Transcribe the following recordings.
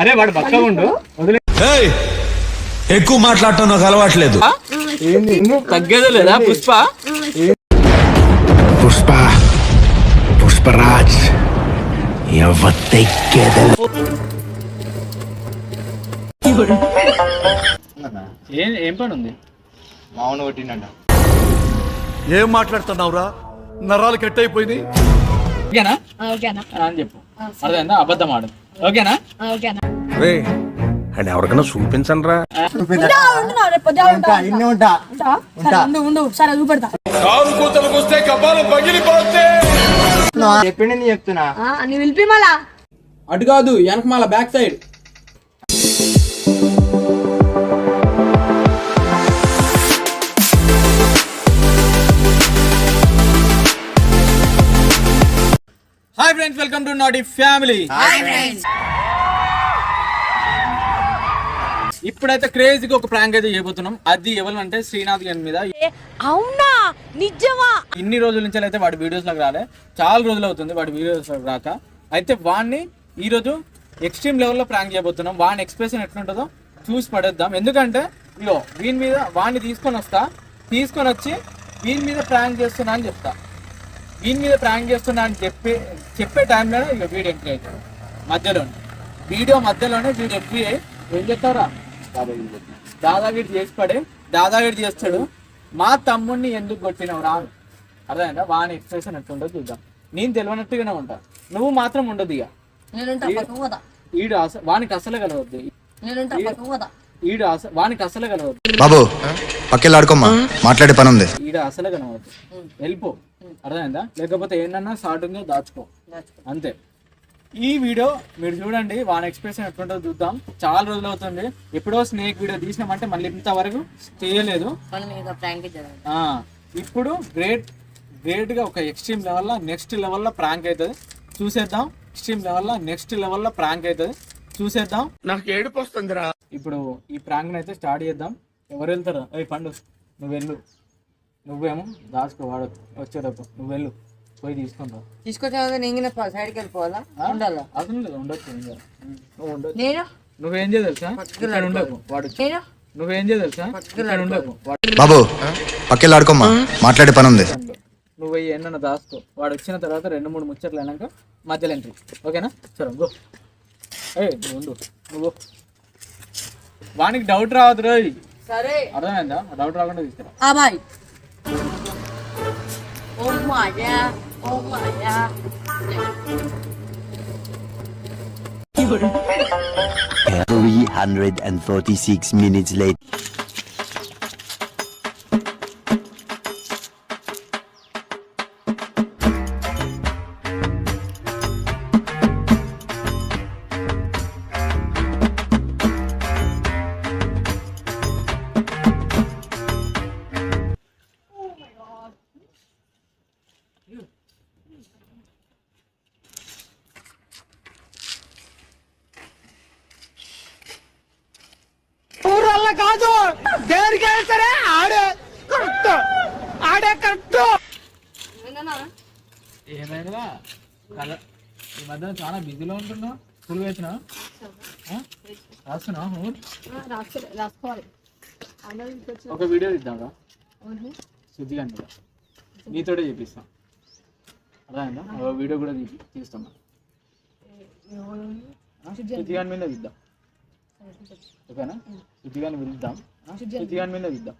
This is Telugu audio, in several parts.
అరే వాడు బక్కగా ఉండు. వదిలే ఎక్కువ మాట్లాడటం నాకు అలవాట్లేదు. తగ్గేదే లేదా? పుష్ప? పుష్ప పుష్పరాజ్ ఏం ఏం పని ఉంది మామూలు కొట్టిండ ఏం మాట్లాడుతున్నావురా? నరాలు కట్ అయిపోయింది ఓకేనా? ఓకేనా? అని చెప్పు. అర్థమైందా? అబద్ధం ఆడు. ఓకేనా? ఓకేనా? రే అని ఎవరికైనా చూపించండి రా చెప్పిండి నేను చెప్తున్నా. ఆ, అని పిలిపి మళ్ళా అటు కాదు వెనక మళ్ళా back side hi friends welcome to naughty family. ఇప్పుడైతే క్రేజీగా ఒక ప్రాంక్ అయితే చేయబోతున్నాం. అది ఎవరంటే శ్రీనాథ్ గారి మీద. అవునా? నిజమా? ఇన్ని రోజుల నుంచి అయితే వాడి వీడియోస్లోకి రాలే. చాలా రోజులు అవుతుంది వాడి వీడియోస్లోకి రాక. అయితే వాడిని ఈరోజు ఎక్స్ట్రీమ్ లెవెల్లో ప్రాంక్ చేయబోతున్నాం. వాని ఎక్స్ప్రెషన్ ఎట్లుంటుందో చూసి పడేద్దాం. ఎందుకంటే ఇగో వీని మీద వాడిని తీసుకొని వస్తా. తీసుకొని వచ్చి వీని మీద ప్రాంక్ చేస్తున్నా అని చెప్తా. వీని మీద ప్రాంక్ చేస్తున్నా అని చెప్పే చెప్పే టైంలోనే ఇక వీడియో ఎంట్రీ అవుతాడు మధ్యలోనే. వీడియో మధ్యలోనే వీడు ఎంట్రీ అయ్యి ఏం చెప్తారా దాదాగిరి చేసి పడే దాదాగిరి చేస్తాడు. మా తమ్ముడిని ఎందుకు కొట్టినవు రా? అర్థమైందా? వాని ఎక్స్ప్రెషన్ ఎట్లుండో చూద్దాం. నేను తెలియనట్టుగానే ఉంటా. నువ్వు మాత్రం ఉండదు ఇక. ఈడు అస వానికి అసలే కలవద్దు. ఈడు వానికి అసలే కలవద్దు. బాబు పక్కెళ్ళాడుకోమ్మా మాట్లాడే పని ఉంది ఈడు అసలే కలవద్దు. వెళ్ళిపో. అర్థమైందా? లేకపోతే ఏంటన్నా షార్ట్గా దాచుకో. అంతే. ఈ వీడియో మీరు చూడండి వాని ఎక్స్ప్రెషన్ ఎట్లుంటుందో చూద్దాం. చాలా రోజులు అవుతుంది. ఎప్పుడో స్నేక్ వీడియో తీసినామంటే మళ్ళీ ఇంతవరకు చేయలేదు. మనం ఇంకా ప్రాంక్ చేద్దాం ఆ, ఇప్పుడు గ్రేట్ గ్రేట్గా ఒక ఎక్స్ట్రీమ్ లెవెల్లో నెక్స్ట్ లెవెల్లో ప్రాంక్ అవుతుంది. చూసేద్దాం. ఎక్స్ట్రీమ్ లెవెల్లో నెక్స్ట్ లెవెల్లో ప్రాంక్ అవుతుంది. చూసేద్దాం. నాకు ఏడుపు వస్తుందిరా. ఇప్పుడు ఈ ప్రాంక్ అయితే స్టార్ట్ చేద్దాం. ఎవరు వెళ్తారు అయ్యి పండు. నువ్వు వెళ్ళు నువ్వేమో దాచుకో వాడు వచ్చేటప్పుడు నువ్వు వెళ్ళు పోయి తీసుకుంటావు. తీసుకొచ్చిన నేను సైడ్కి వెళ్ళిపోవాలా ఉండాలా? లేదు ఉండొచ్చు. నువ్వు ఉండొచ్చు. నేను? నువ్వేం చేయ తెలుసా? ఇక్కడ ఉండకు వాడు నేను? నువ్వేం చేయ తెలుసా? ఇక్కడ ఉండకు బాబు పక్కెళ్ళాడుకోమ్మా మాట్లాడే పని ఉంది నువ్వు ఎన్న దాసుకో. వాడు వచ్చిన తర్వాత రెండు మూడు ముచ్చట్లు అయినాక మధ్యలో ఎంట్రీ ఓకేనా? సరే గో. ఏ నువ్వు ఉండు. నువ్వు వానికి డౌట్ రావద్దు రోయ్ సరే. అర్థమైందా? డౌట్ రాకుండా తీసుకురా. Oh my god. Oh my god. Three hundred and forty-six minutes late. ఏమైనా కల ఈ మధ్యన చాలా బిజీలో ఉంటున్నావు. స్కూల్ వేసినా రాస్తున్నావు రాసుకోవాలి. ఒక వీడియో ఇద్దాం శుద్ధి మీద నీతోటే చేపిస్తాం. అర్థమైందా? ఒక వీడియో కూడా తీస్తాం ఆ? శుద్ధి గాని. మీద ఇద్దాం ఓకేనా? శుద్ధి గాని పిలుద్దాం. ఆ? శుద్ధి గాని. మీద ఇద్దాం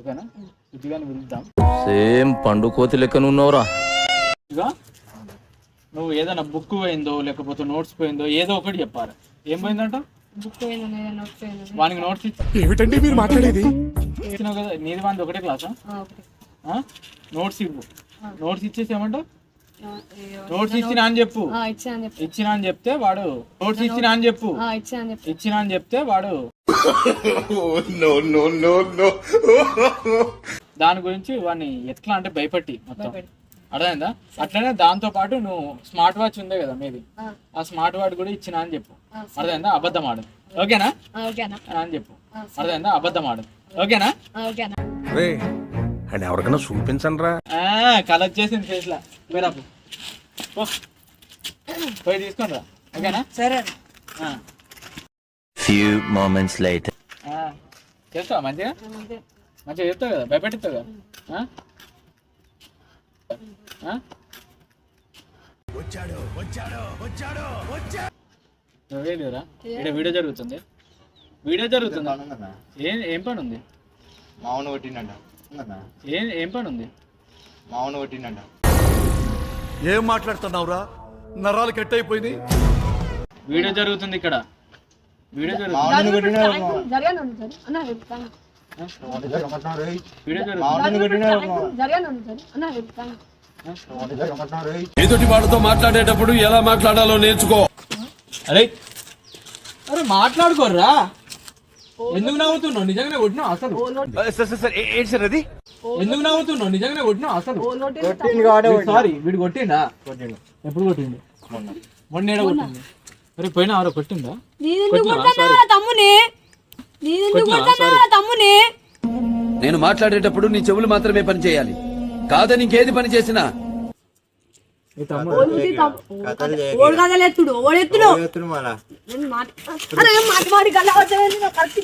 ఓకేనా? సేమ్ పండు కోతి లెక్కన ఉన్నవరా. నువ్వు ఏదైనా బుక్ పోయిందో లేకపోతే నోట్స్ పోయిందో ఏదో ఒకటి చెప్పాలి. ఏం పోయిందంట? బుక్ పోయింది నోట్స్ పోయింది. వానికి నోట్స్ ఏమిటండి మీరు మాట్లాడేది? ఇచ్చినావు కదా నీది వాంది ఒకటే క్లాసా నోట్స్ ఇవ్వు. నోట్స్ ఇచ్చేసి ఏమంటావు నోట్స్ ఇచ్చినా అని చెప్పు. ఇచ్చా అని చెప్పి. ఇచ్చినా అని చెప్తే వాడు నోట్స్ ఇచ్చినా అని చెప్పు. ఇచ్చా అని చెప్పి. ఇచ్చినా అని చెప్తే వాడు దాని గురించి వాడిని ఎట్లా అంటే భయపట్టి మొత్తం. అర్థమైందా? అట్లనే దాంతో పాటు నువ్వు స్మార్ట్ వాచ్ ఉందే కదా మీది. ఆ. స్మార్ట్ వాచ్ కూడా ఇచ్చినా అని చెప్పు. అర్థమైందా? అబద్ధం ఆడు. ఓకేనా? ఓకేనా? అని చెప్పు. అర్థమైందా? అబద్ధం ఆడు. ఓకేనా? ఓకేనా? రే అని ఎవరికైనా చూపించండి రా కలర్ చేసింది ఫేస్ లా. పోయి తీసుకొని రా ఓకేనా? సరే moments later. ఆ. చేస్తావా మంచిగా? మంచిగా చెప్తావు కదా భయపెట్టిస్తావు కదా? ఆ? ఆ? నువ్వే లేదురా ఇక్కడ వీడియో జరుగుతుంది. వీడియో జరుగుతుంది? ఏం ఏం పని ఉంది మామూలు ఉందన్నా? ఏం ఏం పని ఉంది మామూలు కొట్టిండట. ఏం మాట్లాడుతున్నావురా? నరాలు కట్ అయిపోయింది వీడియో జరుగుతుంది ఇక్కడ. వీడియో కొట్టిన కొట్టిన ఎదుటి వాళ్ళతో మాట్లాడేటప్పుడు ఎలా మాట్లాడాలో నేర్చుకో. అరే అరే మాట్లాడుకోర్రా. ఎందుకు నవ్వుతున్నావు? నిజంగానే కొట్టినావు అసలు. సార్ సార్ సార్ ఏంటి సార్ అది? ఎందుకు నవ్వుతున్నావు? నిజంగానే కొట్టినావు అసలు. సారీ వీడు కొట్టిండా? కొట్టిండు. ఎప్పుడు కొట్టిండు? మొన్న. మొన్న కొట్టింది అరే పోయినా ఎవరో కొట్టిందా? తమ్ముని? నేను మాట్లాడేటప్పుడు నీ చెవులు మాత్రమే పని చేయాలి కాదని ఇంకేది పని చేసినా?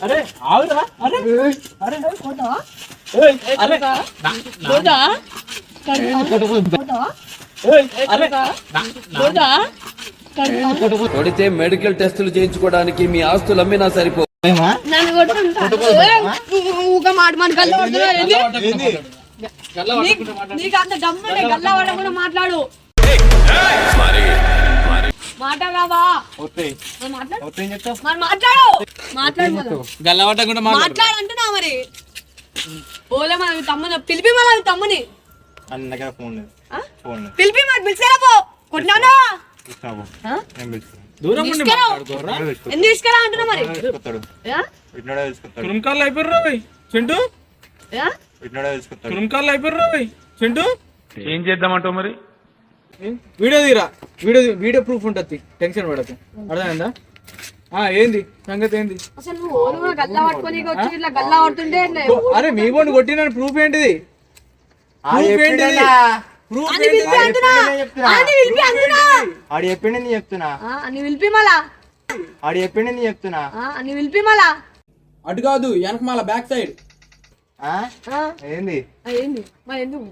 అరే కొడితే మెడికల్ టెస్టులు చేయించుకోవడానికి మీ ఆస్తులు అమ్మినా సరిపో మాట్లాడు. వస్తాయి మరి ఓలే మన తమ్ముని పిలిపి మన తమ్ముని? ఫోన్ లేదు. పిలిపి మరి పిలిచారా పో. కొట్టినానా దూరం ఉండి తీసుకురా. మాట్లాడుకోరా ఎందుకు తీసుకురా అంటున్నా మరి? తీసుకొస్తాడు. ఆ? ఇట్నాడే తీసుకొస్తాడు. తురుముకాళ్ళు అయిపోయారు రోయ్ చింటూ? ఆ? ఇట్నాడే తీసుకొస్తాడు. తురుముకాళ్ళు అయిపోయారు రోయ్ చింటూ? ఏం చేద్దామంటావు మరి? వీడియో తీరా. వీడియో వీడియో ప్రూఫ్ ఉంటుంది. టెన్షన్ పడకు. అర్థమైందా? ఆ ఏంది? సంగతి ఏంది? అరే మీ బోండి కొట్టిన ప్రూఫ్ ఏంటిది? ఆడు చెప్పిండి నేను చెప్తున్నా? ఆ, అని పిలిపి మళ్ళా. ఆడు చెప్పిండి నేను చెప్తున్నా? ఆ, అని పిలిపి మళ్ళా. అటు కాదు వెనక మళ్ళా బ్యాక్ సైడ్ ఆ? ఏంది? ఆ, ఏంది? మరి ఎందుకు?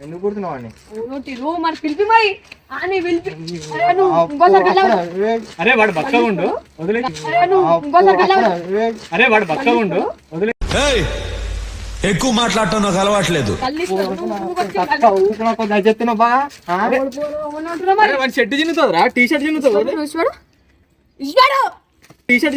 ఎందుకు కుడుతున్నావు అని నోటి రూ మరి పిలిపి మరి. అని పిలిపి అరే నువ్వు ఇంకోసారి గల్లా అరే వాడు బక్క ఉండు. వదిలే అరే నువ్వు ఇంకోసారి గల్లా అరే వాడు బక్క ఉండు. వదిలే ఎక్కువ మాట్లాడటం నాకు అలవాట్లేదు. షర్ట్ చిన్నుతుంది టీ షర్ట్ చిన్నుతుంది టీ షర్ట్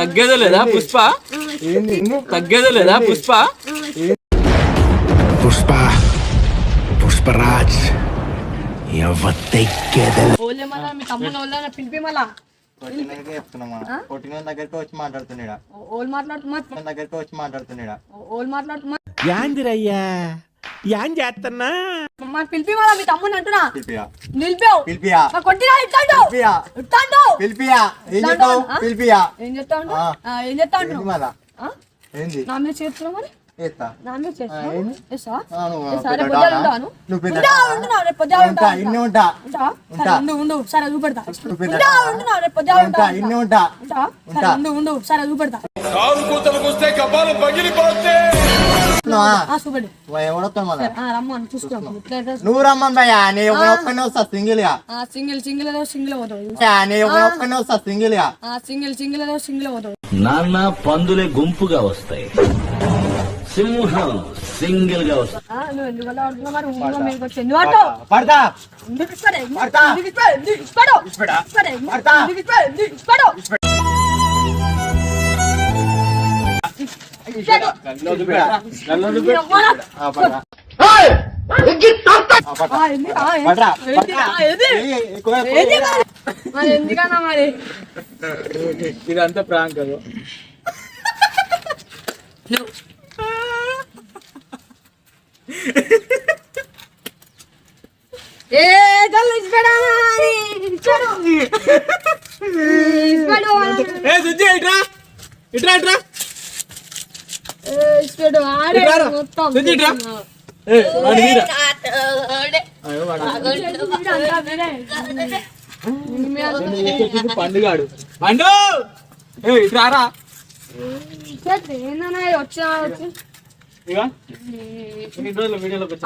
తగ్గేదో లేదా పుష్ప? తగ్గేదో లేదా పుష్ప? పుష్ప. పుష్పరాజ్ ఓలే మళ్ళా మీ తమ్ముని వాళ్ళ పిలిపి మళ్ళా కొట్టినాకే చెప్తున్నామా కొట్టిన దగ్గరికి వచ్చి మాట్లాడుతున్నాడా ఓల్ మాట్లాడుతున్నా దగ్గరికి వచ్చి మాట్లాడుతున్నాడా ఓల్ మాట్లాడుతున్నా యాందిరయ్యా యాన్ చేస్తున్నా పిలిపి మళ్ళా మీ తమ్ముని అంటున్నా పిలిపియా నిలిపావు కొట్టినా ఏం చెప్తావు ఏం ఏం మళ్ళా? ఏంది నా మీద చేస్తున్నావు మరి ఇన్ని ఉంటా? ఉండు ఉండు. సరే చూపెడతా. ఉంటా, ఉంటా. ఇన్ని ఉంటా? ఉంటా. ఉండు ఉండు. సరే చూపెడతా. నువ్వు నీ ఒక్కనే వస్తా సింగిల్గా? ఆ సింగిల్ సింగిల్ ఏదో సింగిల్ పోతావు. యా, నీ ఒక్కనే వస్తా సింగిల్గా? సింగిల్ సింగిల్ ఏదో సింగిల్ పోతావు. నాన్న పందులే గుంపుగా వస్తాయి. సింహం సింగిల్గా నువ్వు మరి? ఇదంతా ప్రాంక్ అది. ఏ తల్లి. ఏ సుజ్జి ఇట్రా ఇట్రా ఇట్రా. సుజ్జి ఏ వాడి అయ్యో వాడు. పండుగాడు. పండు! ఏ ఇట్రారా వచ్చినా వచ్చి.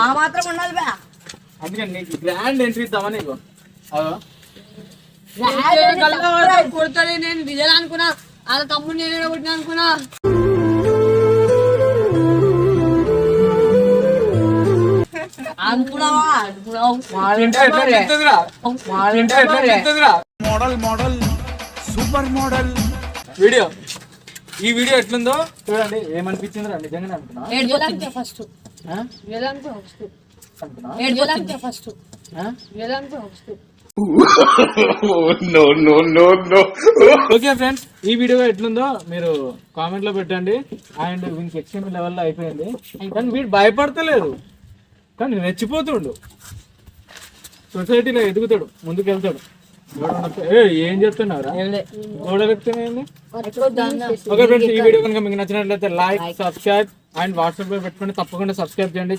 ఆ మాత్రం ఉండాలి బా. అందుకని నీకు గ్రాండ్ ఎంట్రీ ఇద్దామని నీకు. అదో. కొడతాడు నేను విజయ్ అనుకున్నా. వాళ్ళ తమ్ముడు నేను కొట్టిన అనుకున్నా. అనుకున్నావా? అనుకున్నావు. తింటే ఎట్లా చెప్తుందిరా? తింటే ఎట్లా చెప్తుందిరా? Model model super model video. ఈ వీడియో ఎట్లుందో చూడండి. నిజంగానే అనుకున్నా ఏడుపుతా ఫస్ట్. ఓకే ఫ్రెండ్స్ ఈ వీడియో ఎట్లుందో మీరు కామెంట్లో పెట్టండి. అండ్ వీనికి ఎక్స్ట్రీమ్ లెవెల్లో అయిపోయింది. కానీ వీడు భయపడతలేదు. కానీ రెచ్చిపోతుండు. సొసైటీలో ఎదుగుతాడు. ముందుకు వెళ్తాడు ఏ ఏం చెప్తున్నావురా గోడలు ఎక్కుతున్నాయండి ఓకే ఫ్రెండ్స్ ఈ వీడియో కనుక మీకు నచ్చినట్లయితే లైక్ సబ్స్క్రైబ్ అండ్ వాట్సాప్లో పెట్టుకొని తప్పకుండా సబ్స్క్రైబ్ చేయండి.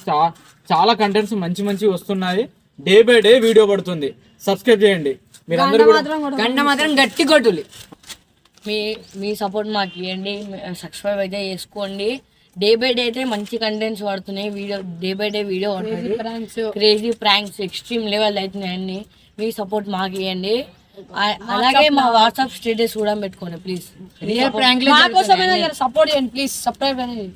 చాలా కంటెంట్స్ మంచి మంచి వస్తున్నాయి. డే బై డే వీడియో పడుతుంది. సబ్స్క్రైబ్ చేయండి. మీరందరూ కూడా గంట మాత్రం గట్టి కొట్టులి. మీ మీ సపోర్ట్ మాకు ఇవ్వండి. సబ్స్క్రైబ్ అయితే చేసుకోండి. డే బై డే అయితే మంచి కంటెంట్స్ పడుతున్నాయి. Video day by day video పడుతుంది క్రేజీ ప్రాంక్స్ ఎక్స్ట్రీమ్ లెవెల్ అవుతున్నాయి అన్ని మీ సపోర్ట్ మాకు ఇవ్వండి అలాగే మా వాట్సాప్ స్టేటస్ కూడా పెట్టుకోండి ప్లీజ్ రియల్ ప్రాంక్ సపోర్ట్ చేయండి ప్లీజ్ సబ్స్క్రైబ్ అనేది